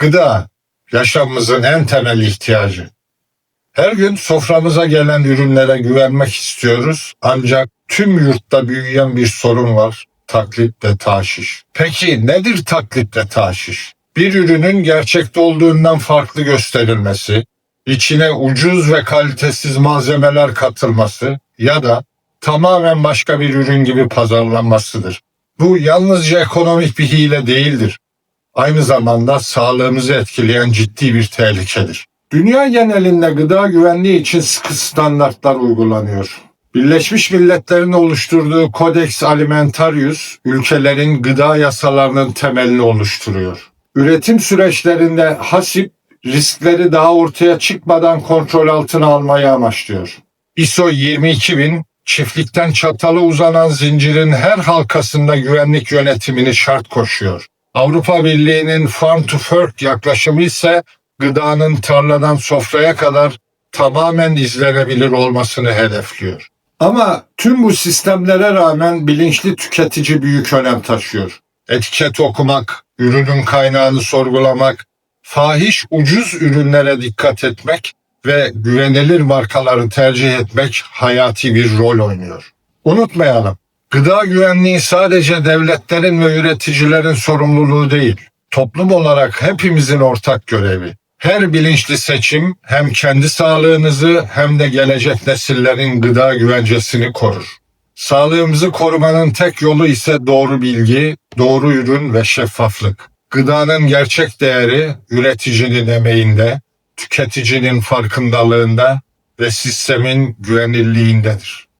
Gıda, yaşamımızın en temel ihtiyacı. Her gün soframıza gelen ürünlere güvenmek istiyoruz ancak tüm yurtta büyüyen bir sorun var. Taklit ve taşiş. Peki nedir taklit ve taşiş? Bir ürünün gerçekte olduğundan farklı gösterilmesi, içine ucuz ve kalitesiz malzemeler katılması ya da tamamen başka bir ürün gibi pazarlanmasıdır. Bu yalnızca ekonomik bir hile değildir. Aynı zamanda sağlığımızı etkileyen ciddi bir tehlikedir. Dünya genelinde gıda güvenliği için sıkı standartlar uygulanıyor. Birleşmiş Milletler'in oluşturduğu Codex Alimentarius ülkelerin gıda yasalarının temelini oluşturuyor. Üretim süreçlerinde hasip riskleri daha ortaya çıkmadan kontrol altına almayı amaçlıyor. ISO 22000 çiftlikten çatala uzanan zincirin her halkasında güvenlik yönetimini şart koşuyor. Avrupa Birliği'nin Farm to Fork yaklaşımı ise gıdanın tarladan sofraya kadar tamamen izlenebilir olmasını hedefliyor. Ama tüm bu sistemlere rağmen bilinçli tüketici büyük önem taşıyor. Etiket okumak, ürünün kaynağını sorgulamak, fahiş ucuz ürünlere dikkat etmek ve güvenilir markaları tercih etmek hayati bir rol oynuyor. Unutmayalım, gıda güvenliği sadece devletlerin ve üreticilerin sorumluluğu değil, toplum olarak hepimizin ortak görevi. Her bilinçli seçim hem kendi sağlığınızı hem de gelecek nesillerin gıda güvencesini korur. Sağlığımızı korumanın tek yolu ise doğru bilgi, doğru ürün ve şeffaflık. Gıdanın gerçek değeri üreticinin emeğinde, tüketicinin farkındalığında ve sistemin güvenilirliğindedir.